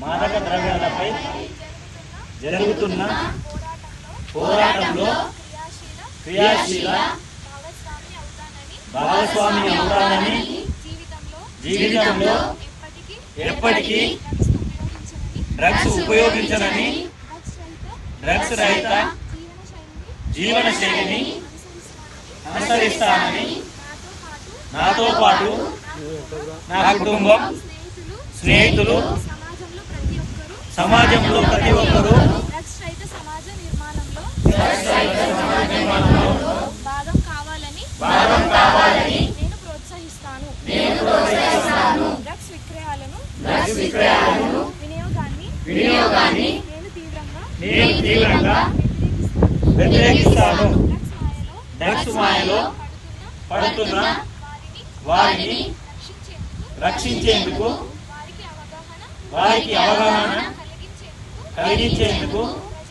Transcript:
మాదక ద్రవ్యాలపై జరుగుతున్న పోరాటంలో క్రియాశీల భాగస్వామి అవుతానని జీవితంలో ఎప్పటికీ డ్రగ్స్ ఉపయోగించనని డ్రగ్స్ రహిత జీవన శైలిని అనుసరిస్తానని నాతో పాటు నా కుటుంబం స్నేహితులు స్నేహితులు సమాజంలో ప్రతి ఒక్కరూ సమాజంలో ప్రతి ఒక్కరూ భాగం కావాలని భాగం కావాలని నేను ప్రోత్సహిస్తాను. నేను ప్రోత్సహిస్తాను. డ్రగ్స్ విక్రయాలను డ్రగ్స్ విక్రయాలను వినియోగాన్ని వినియోగాన్ని నేను తీవ్రంగా వ్యతిరేకిస్తాను. డ్రగ్స్ మాయలో పడుతున్న వారిని వారిని రక్షించేందుకు రక్షించేందుకు వారికి అవగాహన వారికి అవగాహన కలిగించేందుకు కలిగించేందుకు